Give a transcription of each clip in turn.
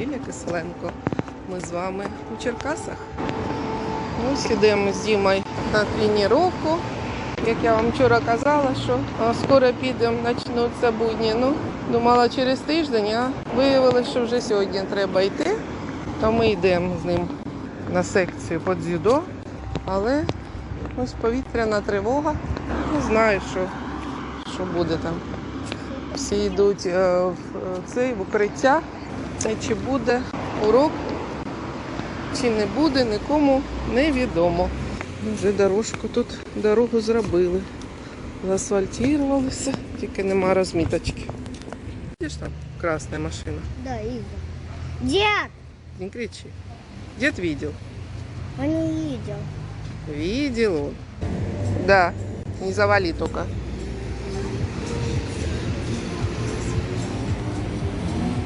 Ліля Киселенко. Ми з вами у Черкасах. Ось ідемо з Дімою на тренування. Як я вам вчора казала, що скоро підемо, почнуться будні. Ну, думала через тиждень, а виявилося, що вже сьогодні треба йти. То ми йдемо з ним на секцію по дзюдо. Але ось повітряна тривога. Не знаю, що, що буде там. Всі йдуть е, в е, цей в укриття. Та чи буде урок, чи не буде, нікому невідомо. Вже дорожку тут дорогу зробили. Заасфальтувалися, тільки нема розміточки. Бачиш там красна машина. Да, Игорь. Дед! Не кричи. Дед видел. Он не видел. Видел он. Да, не завали только.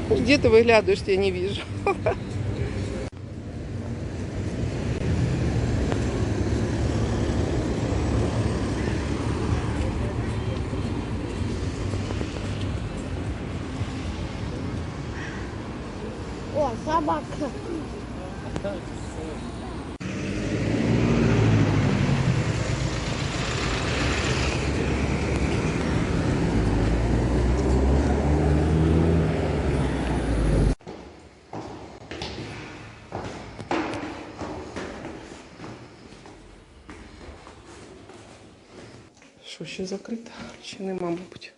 Где ты выглядываешь, я не вижу. О, собака. Ще закрито? Ще нема, мабуть.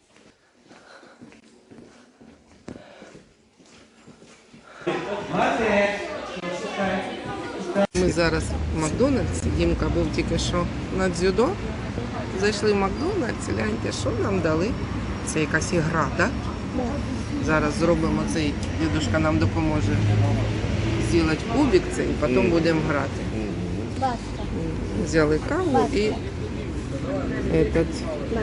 Ми зараз в Макдональдсі. Дімка був тільки що на дзюдо. Зайшли в Макдональдс, гляньте, що нам дали. Це якась ігра, так? Зараз зробимо цей, дідушка нам допоможе зробити кубик цей, потім будемо грати. Взяли каву і этот,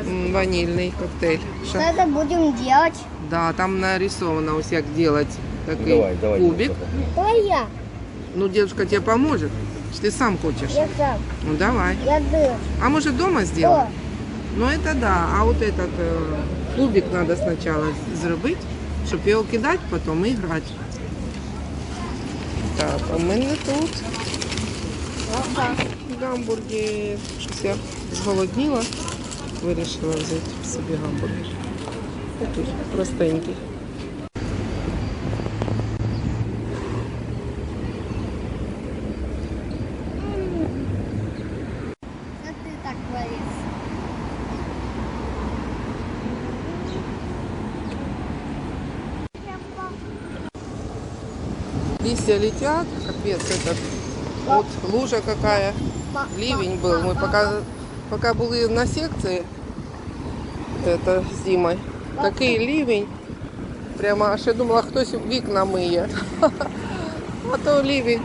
м, ванільний коктейль. Що? Что это будем делать? Да, там нарисовано ось як делать такий Давай, давай. кубик. Давай я. Ну, дедушка тебе поможет. Чи ты сам хочешь? Я сам. Ну, давай. Я дыр. А может дома сделать? Ну, это да. А вот этот э, кубик надо сначала зробити, щоб його кидати, потім і грати. Так, а в мене тут гамбургер. Щось я зголодніла. Вирішила взяти собі гамбургер. Такий простенький. Что ты так говоришь? Листья летят, капец этот. Вот лужа какая. Ливень был. Мы пока, пока були на секції это, з Дімою, такий ливень. Прямо аж я думала, хтось вікна миє. А то ливень.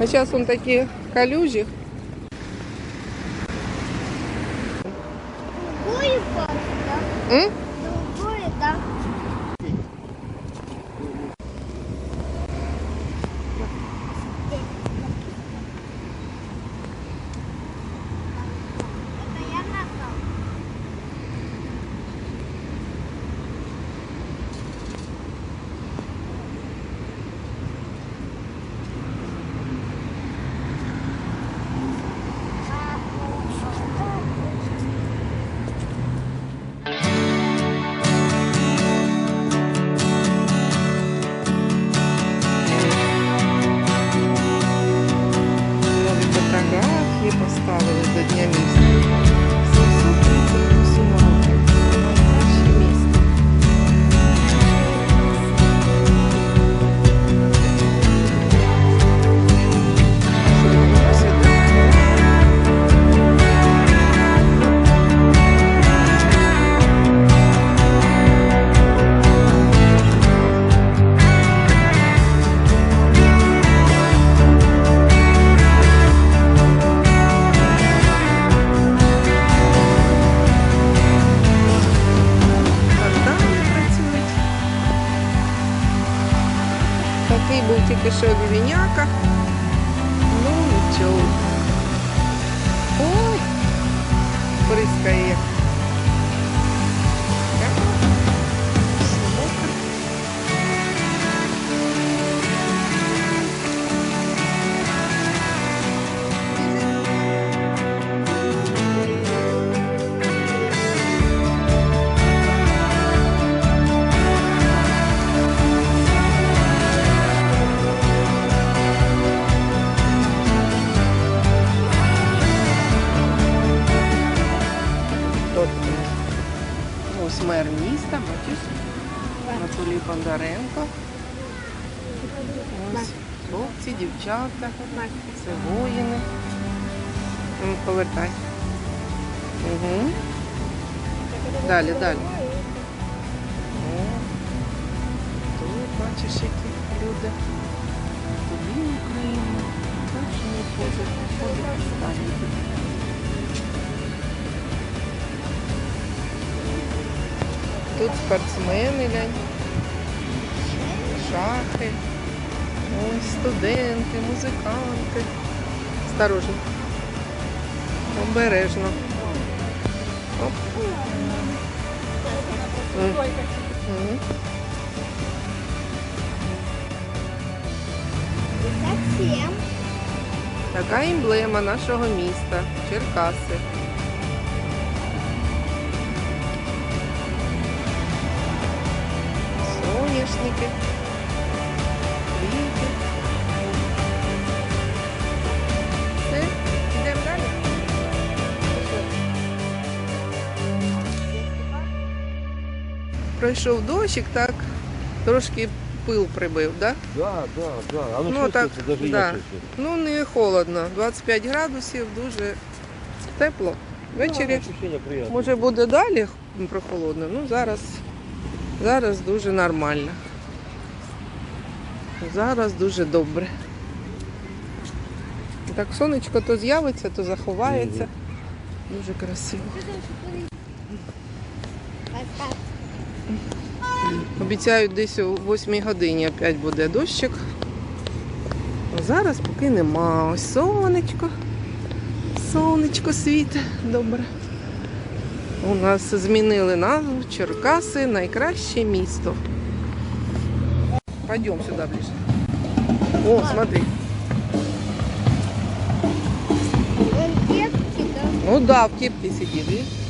А зараз он такі калюжі. Другой пас, да? М? Тільки що вівіняка. Ну нічого. Бондаренко. Ось хлопці, дівчата. Це воїни. Ну, Повертай. Угу. Далі, далі. Тут бачиш, які люди. Тобі Україна. Так Тут спортсмени, глянь. Шахи. Ось студенти, музиканти. Осторожно. Обережно. Оп. М. М. Совсем. Така емблема нашого міста Черкаси. Соняшники. Квіти. Все, йдемо далі. Пройшов дощик, так трошки пил прибив, так? Да? Да, да, да. Оно Ну, так, чувствуется, даже да. чувствую. Ну, не холодно. 25 градусів, дуже тепло. Ввечері Ну, ощущение приятное. може буде далі прохолодно. Ну, зараз, зараз дуже нормально. Зараз дуже добре. Так сонечко то з'явиться, то заховається. Дуже красиво. Обіцяють десь о 8 годині опять буде дощик. А зараз поки нема. Ось сонечко. Сонечко світе. Добре. У нас змінили назву Черкаси найкраще місто. Пойдем сюди ближе. О, смотри. Да? Ну да, в кепке сидит, видишь?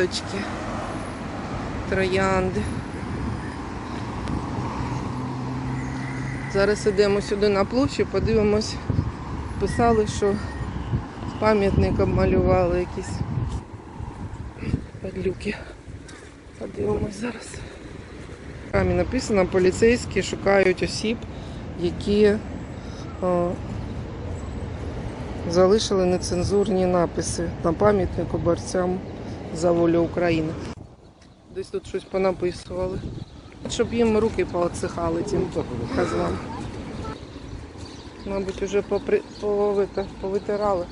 Квіточки. Троянди. Зараз йдемо сюди на площу, подивимось. Писали, що пам'ятник обмалювали якісь падлюки. Подивимось зараз. Там і написано, поліцейські шукають осіб, які о, залишили нецензурні написи на пам'ятнику борцям за волю України. Десь тут щось понаписували. Щоб їм руки пооцихали цим Ну, козлам. Мабуть, вже попри... повити... повитирали.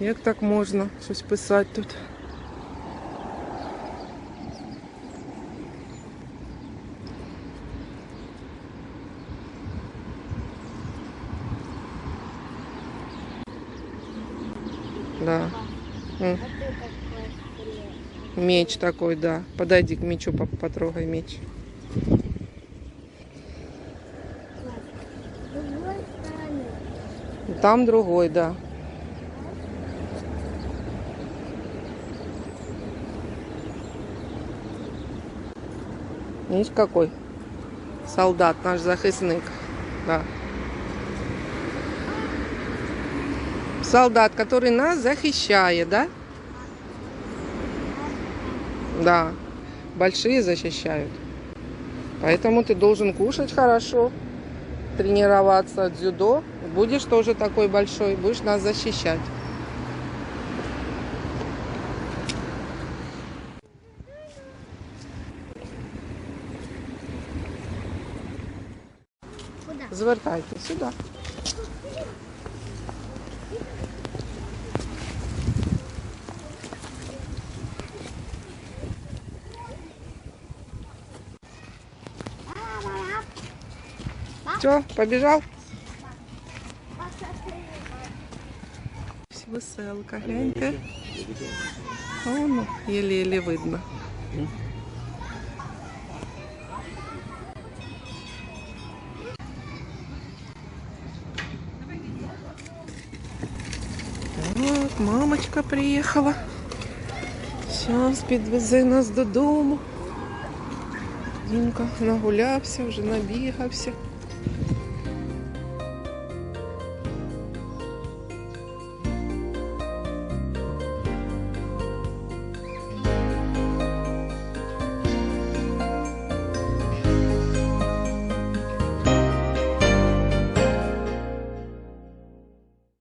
Як так можна щось писати тут? Меч такой, да. Подойди к мечу, потрогай меч. Там другой, да. Видишь, какой? Солдат, наш захисник. Да. солдат, который нас защищает, да? Да, большие защищают. Поэтому ты должен кушать хорошо, тренироваться от дзюдо. Будешь тоже такой большой, будешь нас защищать. Куда? Завертайте сюда. Все, побежал? Веселка, гляньте. Воно єлі-єлі видно. Так, мамочка приїхала. Зараз підвезе нас додому. Дімка нагулявся, вже набігався.